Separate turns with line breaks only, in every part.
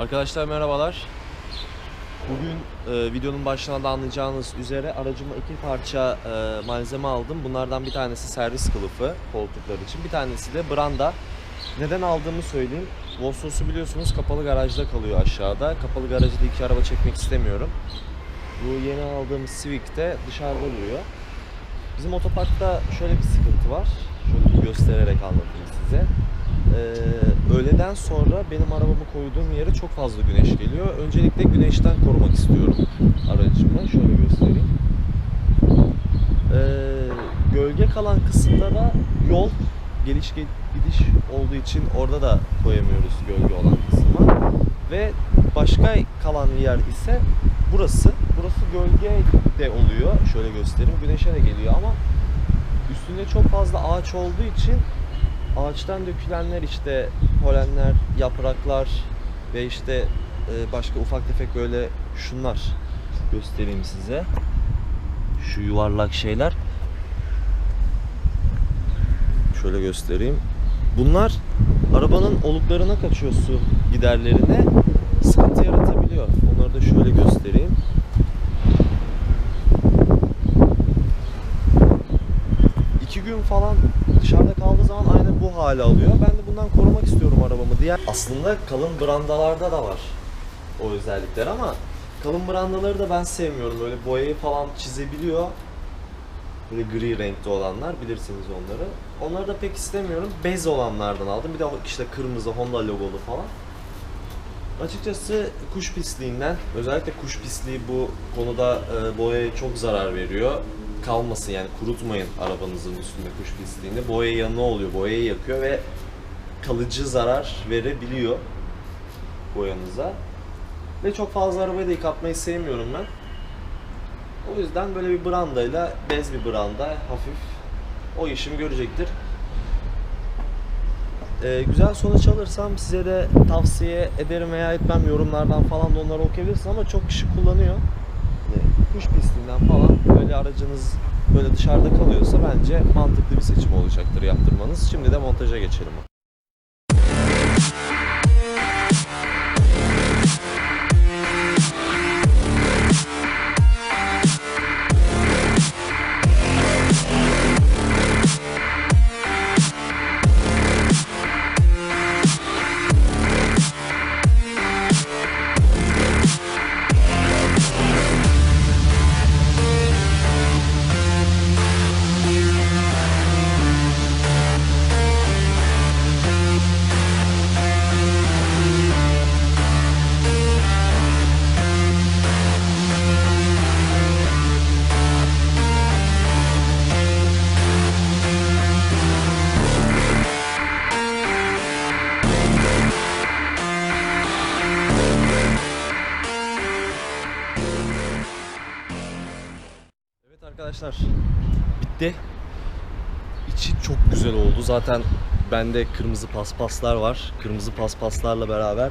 Arkadaşlar merhabalar. Bugün e, videonun başına da anlayacağınız üzere aracıma iki parça e, malzeme aldım. Bunlardan bir tanesi servis kılıfı koltuklar için. Bir tanesi de branda. Neden aldığımı söyleyeyim. Vosos'u biliyorsunuz kapalı garajda kalıyor aşağıda. Kapalı garajda iki araba çekmek istemiyorum. Bu yeni aldığımız Civic de dışarıda duruyor. Bizim otoparkta şöyle bir sıkıntı var. Şöyle bir göstererek anlatayım size. Ee, öğleden sonra benim arabamı koyduğum yere çok fazla güneş geliyor. Öncelikle güneşten korumak istiyorum aracımı. Şöyle göstereyim. Ee, gölge kalan kısımda da yol geliş ge- gidiş olduğu için orada da koyamıyoruz gölge olan kısma. Ve başka kalan yer ise burası. Burası gölge de oluyor. Şöyle göstereyim. Güneşe de geliyor ama üstünde çok fazla ağaç olduğu için ağaçtan dökülenler işte polenler, yapraklar ve işte e, başka ufak tefek böyle şunlar göstereyim size. Şu yuvarlak şeyler. Şöyle göstereyim. Bunlar arabanın oluklarına kaçıyor su giderlerine. Sıkıntı yaratabiliyor. Onları da şöyle göstereyim. iki gün falan dışarıda kaldığı zaman aynı bu hale alıyor. Ben de bundan korumak istiyorum arabamı diye. Aslında kalın brandalarda da var o özellikler ama kalın brandaları da ben sevmiyorum. Böyle boyayı falan çizebiliyor. Böyle gri renkte olanlar bilirsiniz onları. Onları da pek istemiyorum. Bez olanlardan aldım. Bir de işte kırmızı Honda logolu falan. Açıkçası kuş pisliğinden, özellikle kuş pisliği bu konuda e, boyaya çok zarar veriyor. Kalmasın yani kurutmayın arabanızın üstünde kuş pisliğini. Boya yanı oluyor, boyayı yakıyor ve kalıcı zarar verebiliyor boyanıza. Ve çok fazla arabayı da yıkatmayı sevmiyorum ben. O yüzden böyle bir brandayla, bez bir branda, hafif o işimi görecektir. Ee, güzel sonuç alırsam size de tavsiye ederim veya etmem yorumlardan falan da onları okuyabilirsiniz ama çok kişi kullanıyor. Kuş pistinden falan böyle aracınız böyle dışarıda kalıyorsa bence mantıklı bir seçim olacaktır yaptırmanız. Şimdi de montaja geçelim. Arkadaşlar bitti. İçi çok güzel oldu. Zaten bende kırmızı paspaslar var. Kırmızı paspaslarla beraber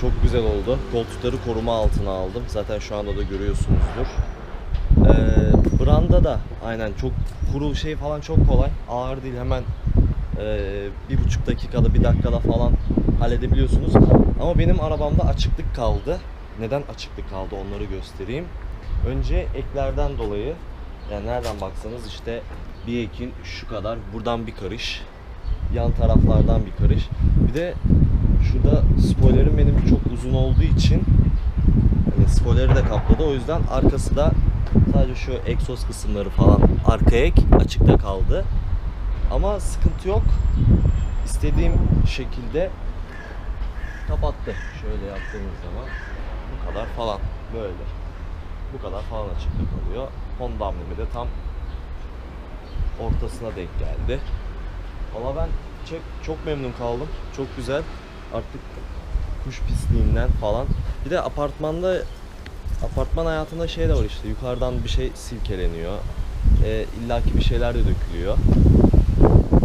çok güzel oldu. Koltukları koruma altına aldım. Zaten şu anda da görüyorsunuzdur. Ee, branda da aynen çok kuru şey falan çok kolay. Ağır değil hemen ee, bir buçuk dakikada bir dakikada falan halledebiliyorsunuz. Ama benim arabamda açıklık kaldı. Neden açıklık kaldı onları göstereyim. Önce eklerden dolayı yani nereden baksanız işte bir ekin şu kadar buradan bir karış yan taraflardan bir karış. Bir de şurada spoilerim benim çok uzun olduğu için hani spoileri de kapladı. O yüzden arkası da sadece şu egzoz kısımları falan arka ek açıkta kaldı. Ama sıkıntı yok. İstediğim şekilde kapattı. Şöyle yaptığımız zaman bu kadar falan. Böyle bu kadar falan açıkta kalıyor. Honda amblemi de tam ortasına denk geldi. Valla ben çok, çok memnun kaldım. Çok güzel. Artık kuş pisliğinden falan. Bir de apartmanda apartman hayatında şey de var işte yukarıdan bir şey silkeleniyor. E, illaki bir şeyler de dökülüyor.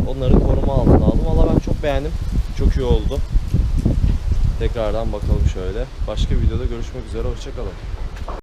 Onları koruma altına aldım. Valla ben çok beğendim. Çok iyi oldu. Tekrardan bakalım şöyle. Başka videoda görüşmek üzere. Hoşçakalın.